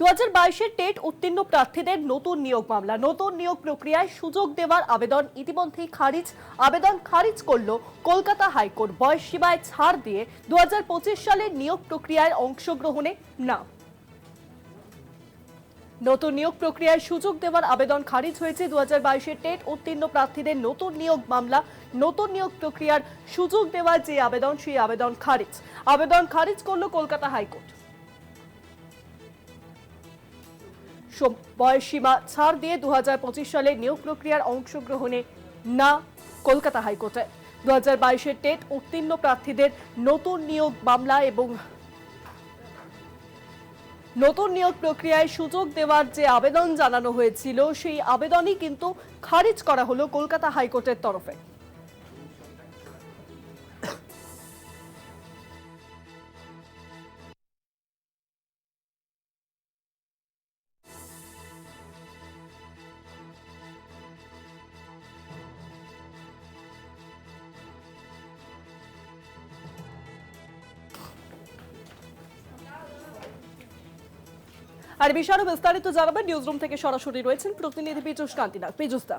দু হাজার বাইশের টেট উত্তীর্ণ প্রার্থীদের নতুন নিয়োগ মামলা। নতুন নিয়োগ প্রক্রিয়ায় সুযোগ দেওয়ার আবেদন ইতিমধ্যেই খারিজ। আবেদন খারিজ করল কলকাতা হাইকোর্ট। বয়স সীমায় ছাড় দিয়ে নিয়োগ প্রক্রিয়ায় অংশগ্রহণে না নতুন নিয়োগ প্রক্রিয়ায় সুযোগ দেওয়ার আবেদন খারিজ হয়েছে দু হাজার বাইশের টেট উত্তীর্ণ প্রার্থীদের নতুন নিয়োগ মামলা। নতুন নিয়োগ প্রক্রিয়ার সুযোগ দেওয়ার যে আবেদন, সেই আবেদন খারিজ। আবেদন খারিজ করল কলকাতা হাইকোর্ট। সম- বয়সসীমা ছাড় দিয়ে দুহাজার পঁচিশ সালে নিয়োগ প্রক্রিয়ার অংশগ্রহণে না কলকাতা হাইকোর্টে। দু হাজার বাইশের টেট উত্তীর্ণ প্রার্থীদের নতুন নিয়োগ মামলা এবং নতুন নিয়োগ প্রক্রিয়ায় সুযোগ দেওয়ার যে আবেদন জানানো হয়েছিল, সেই আবেদনই কিন্তু খারিজ করা হলো কলকাতা হাইকোর্টের তরফে। আর বিষয়ে বিস্তারিত জানাবেন। নিউজরুম থেকে সরাসরি রয়েছেন প্রতিনিধি পীযুষ কান্তিনাথ। পীযুষদা।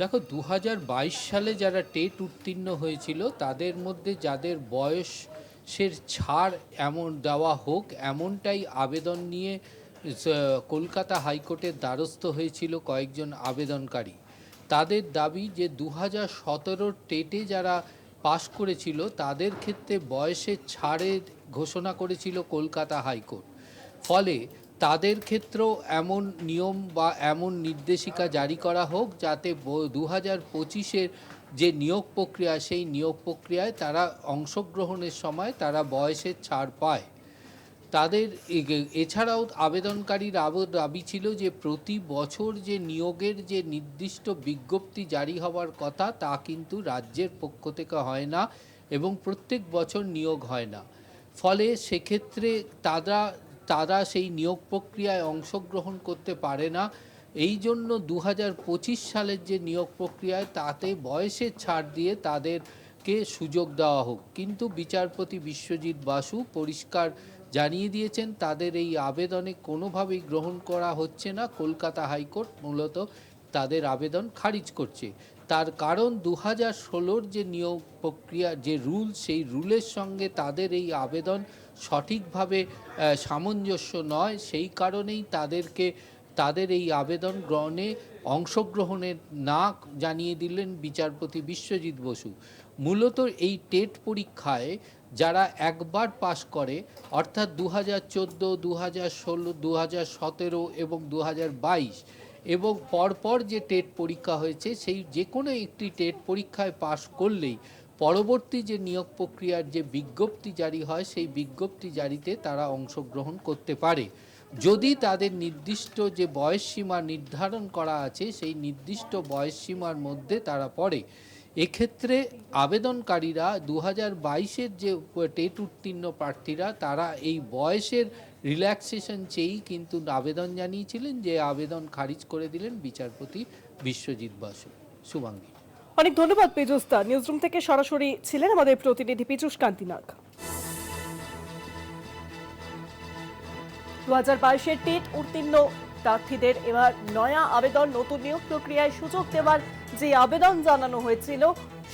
দেখো দু হাজার বাইশ সালে যারা টেট উত্তীর্ণ হয়েছিল, তাদের মধ্যে যাদের বয়সের ছাড় এমন দেওয়া হোক, এমনটাই আবেদন নিয়ে কলকাতা হাইকোর্টের দ্বারস্থ হয়েছিল কয়েকজন আবেদনকারী। তাদের দাবি যে দু হাজার টেটে যারা পাশ করেছিল, তাদের ক্ষেত্রে বয়সের ছাড়ের ঘোষণা করেছিল কলকাতা হাইকোর্ট। ফলে তাদের ক্ষেত্রেও এমন নিয়ম বা এমন নির্দেশিকা জারি করা হোক যাতে দু হাজার পঁচিশের যে নিয়োগ প্রক্রিয়া, সেই নিয়োগ প্রক্রিয়ায় তারা অংশগ্রহণের সময় তারা বয়সের ছাড় পায়। তাদের এছাড়াও আবেদনকারীর আব- দাবি ছিল যে প্রতি বছর যে নিয়োগের যে নির্দিষ্ট বিজ্ঞপ্তি জারি হওয়ার কথা তা কিন্তু রাজ্যের পক্ষ থেকে হয় না এবং প্রত্যেক বছর নিয়োগ হয় না। ফলে সেক্ষেত্রে তারা তারা সেই নিয়োগ প্রক্রিয়ায় অংশগ্রহণ করতে পারে না। এই জন্য দু হাজার পঁচিশ সালের যে নিয়োগ প্রক্রিয়ায় তাতে বয়সের ছাড় দিয়ে তাদেরকে সুযোগ দেওয়া হোক। কিন্তু বিচারপতি বিশ্বজিৎ বাসু পরিষ্কার জানিয়ে দিয়েছেন, তাদের এই আবেদনে কোনোভাবেই গ্রহণ করা হচ্ছে না। কলকাতা হাইকোর্ট মূলত তাদের আবেদন খারিজ করছে। তার কারণ দু হাজার যে নিয়োগ প্রক্রিয়া, যে রুল, সেই রুলের সঙ্গে তাদের এই আবেদন সঠিকভাবে সামঞ্জস্য নয়। সেই কারণেই তাদেরকে, তাদের এই আবেদন গ্রহণে অংশগ্রহণের না জানিয়ে দিলেন বিচারপতি বিশ্বজিৎ বসু। মূলত এই টেট পরীক্ষায় যারা একবার পাশ করে, অর্থাৎ দু হাজার চোদ্দ দু হাজার ষোলো দু হাজার সতেরো এবং দু হাজার বাইশ এবং পরপর যে টেট পরীক্ষা হয়েছে, সেই যে কোনো একটি টেট পরীক্ষায় পাশ করলেই পরবর্তী যে নিয়োগ প্রক্রিয়ার যে বিজ্ঞপ্তি জারি হয়, সেই বিজ্ঞপ্তি জারিতে তারা অংশগ্রহণ করতে পারে। যদি তাদের নির্দিষ্ট যে বয়সসীমা নির্ধারণ করা আছে, সেই নির্দিষ্ট বয়সসীমার মধ্যে তারা পড়ে। এক্ষেত্রে আবেদনকারীরা দু হাজার বাইশের যে টেট উত্তীর্ণ প্রার্থীরা, তারা এই বয়সের রিল্যাক্সেশন চেয়েই কিন্তু আবেদন জানিয়েছিলেন যে আবেদন খারিজ করে দিলেন বিচারপতি বিশ্বজিৎ বাসু। শুভাঙ্গী। অনেক ধন্যবাদ পীযুষদা নিউজরুম থেকে সরাসরি ছিলেন আমাদের প্রতিনিধি পীযুষ কান্তিনাথ দু হাজার বাইশের টেট উত্তীর্ণ প্রার্থীদের এবার নয়া আবেদন, নতুন নিয়োগ প্রক্রিয়ায় সুযোগ দেওয়ার যে আবেদন জানানো হয়েছিল,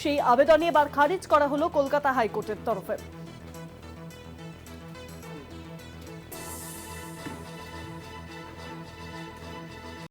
সেই আবেদনে এবার খারিজ করা হলো কলকাতা হাইকোর্টের তরফে।